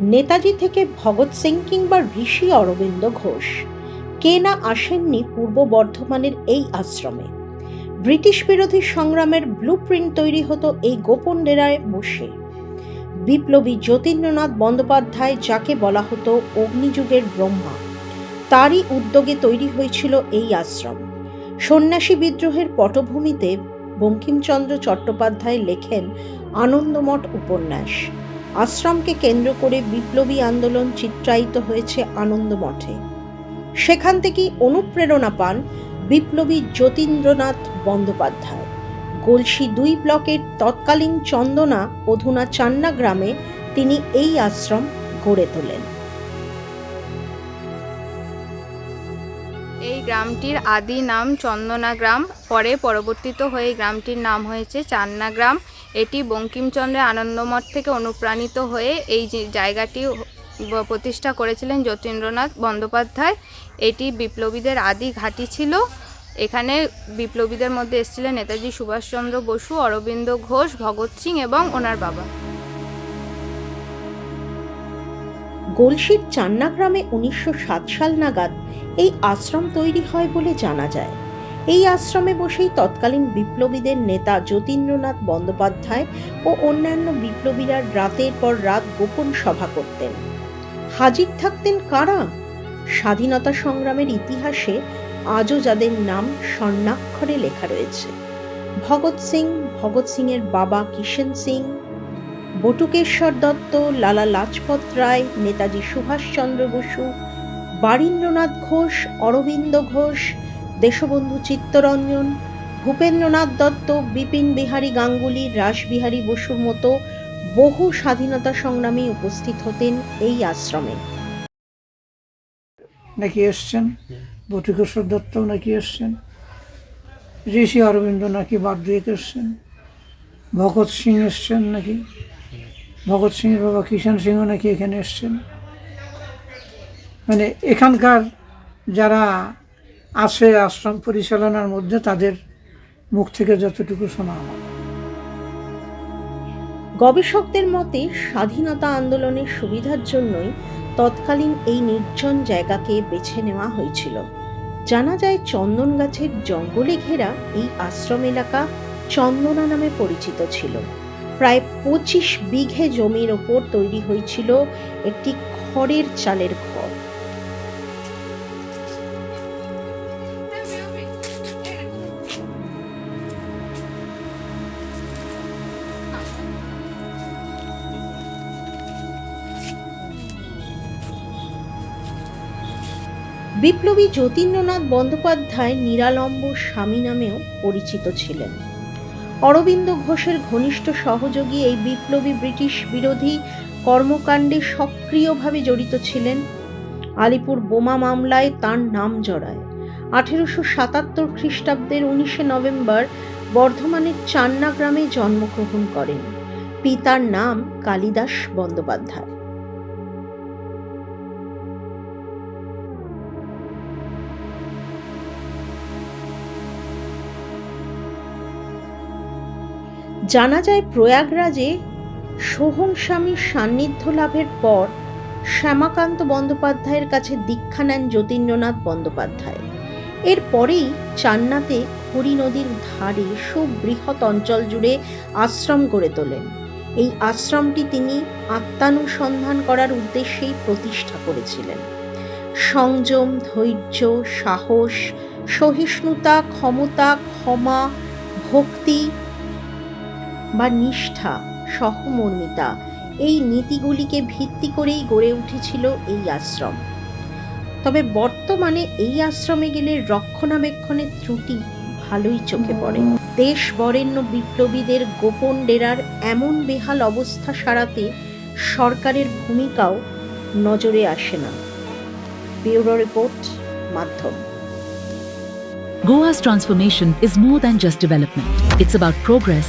নেতাজি থেকে ভগৎ সিং কিংবা ঋষি অরবিন্দ ঘোষ। কে না আসেননি পূর্ব বর্ধমানের এই আশ্রমে। ব্রিটিশ বিরোধী সংগ্রামের ব্লুপ্রিন্ট তৈরি হতো এই গোপন ডেরায় বসে। বিপ্লবী যতীন্দ্রনাথ বন্দ্যোপাধ্যায়, যাকে বলা হতো অগ্নিযুগের ব্রহ্মা, তারই উদ্যোগে তৈরি হয়েছিল এই আশ্রম। সন্ন্যাসী বিদ্রোহের পটভূমিতে বঙ্কিমচন্দ্র চট্টোপাধ্যায় লেখেন আনন্দমঠ উপন্যাস। আশ্রমকে কেন্দ্র করে বিপ্লবী আন্দোলন চিত্রায়িত হয়েছে আনন্দমঠে। সেখান থেকেই অনুপ্রেরণা পান বিপ্লবী যতীন্দ্রনাথ বন্দ্যোপাধ্যায়। গলসি দুই ব্লকের তৎকালীন চন্দনা অধুনা চান্না গ্রামে তিনি এই আশ্রম গড়ে তোলেন। এই গ্রামটির আদি নাম চন্দনা গ্রাম, পরে পরবর্তীত হয়ে গ্রামটির নাম হয়েছে চান্না গ্রাম। এটি বঙ্কিমচন্দ্রের আনন্দমঠ থেকে অনুপ্রাণিত হয়ে এই জায়গাটি প্রতিষ্ঠা করেছিলেন যতীন্দ্রনাথ বন্দ্যোপাধ্যায়। এটি বিপ্লবীদের আদি ঘাঁটি ছিল। এখানে বিপ্লবীদের মধ্যে এসেছিলেন নেতাজি সুভাষচন্দ্র বসু, অরবিন্দ ঘোষ, ভগৎ সিং এবং ওনার বাবা। গলসির চান্না গ্রামে উনিশশো সাত সাল নাগাদ এই আশ্রম তৈরি হয় বলে জানা যায়। এই আশ্রমে বসেই তৎকালীন বিপ্লবীদের নেতা যতীন্দ্রনাথ বন্দ্যোপাধ্যায় ও অন্যান্য বিপ্লবীরা রাতের পর রাত গোপন সভা করতেন। হাজির থাকতেন কারা? স্বাধীনতা সংগ্রামের ইতিহাসে আজও যাদের নাম স্বর্ণাক্ষরে লেখা রয়েছে। ভগৎ সিং ভগৎ সিং এর বাবা কিষেন সিং, বটুকেশ্বর দত্ত, লালা লাজপত রায়, নেতাজি সুভাষচন্দ্র বসু, বারীন্দ্রনাথ ঘোষ, অরবিন্দ ঘোষ দেশবন্ধু চিত্তরঞ্জন, ভূপেন্দ্রনাথ দত্ত, বিপিন বিহারী গাঙ্গুলি, রাসবিহারী বসুর মতো বহু স্বাধীনতা সংগ্রামী উপস্থিত হতেন এই আশ্রমে। নাকি এসছেন? বটুকেশ্বর দত্ত নাকি এসছেন? ঋষি অরবিন্দ নাকি বাগদিক এসছেন? ভগৎ সিং এসছেন নাকি? ভগৎ সিংয়ের বাবা কিষাণ সিংহ নাকি এখানে এসছেন? মানে এখানকার যারা আছে আশ্রম পরিচালনার মধ্যে তাদের মুখ থেকে যতটুকু শোনা হয়। গবেষকদের মতে, স্বাধীনতা আন্দোলনের সুবিধার জন্যই তৎকালীন এই নির্জন জায়গাকে বেছে নেওয়া হয়েছিল। জানা যায়, চন্দন গাছের জঙ্গলে ঘেরা এই আশ্রম এলাকা চন্দনা নামে পরিচিত ছিল। প্রায় পঁচিশ বিঘে জমির ওপর তৈরি হয়েছিল একটি খড়ের চালের বিপ্লবী যতীন্দ্রনাথ বন্দ্যোপাধ্যায় নিরালম্ব স্বামী নামেও পরিচিত ছিলেন। অরবিন্দ ঘোষের ঘনিষ্ঠ সহযোগী এই বিপ্লবী ব্রিটিশ বিরোধী কর্মকাণ্ডে সক্রিয়ভাবে জড়িত ছিলেন। আলিপুর বোমা মামলায় তার নাম জড়ায়। আঠেরোশো সাতাত্তর খ্রিস্টাব্দের উনিশে নভেম্বর বর্ধমানের চান্না গ্রামে জন্মগ্রহণ করেন। পিতার নাম কালিদাস বন্দ্যোপাধ্যায়। জানা যায় প্রয়াগরাজে সোহম স্বামীর সান্নিধ্য লাভের পর শ্যামাকান্ত বন্দ্যোপাধ্যায়ের কাছে দীক্ষা নেন যতীন্দ্রনাথ বন্দ্যোপাধ্যায়। এরপরেই চান্নাতে হরি নদীর ধারে সুবৃহৎ অঞ্চল জুড়ে আশ্রম গড়ে তোলেন। এই আশ্রমটি তিনি আত্মানুসন্ধান করার উদ্দেশ্যেই প্রতিষ্ঠা করেছিলেন। সংযম, ধৈর্য, সাহস, সহিষ্ণুতা, ক্ষমতা, ক্ষমা, ভক্তি বা নিষ্ঠা, সহমর্মিতা, এই নীতিগুলিকে ভিত্তি করেই গড়ে উঠেছিল এই আশ্রম। তবে বর্তমানে এই আশ্রমে গেলে রক্ষণাবেক্ষণের ত্রুটি ভালোই চোখে পড়ে। দেশ বরেণ্য বিপ্লবীদের গোপন ডেরার এমন বেহাল অবস্থা সারাতে সরকারের ভূমিকাও নজরে আসে না। ব্যুরো রিপোর্ট, মাধ্যম। Goa's transformation is more than just development. It's about progress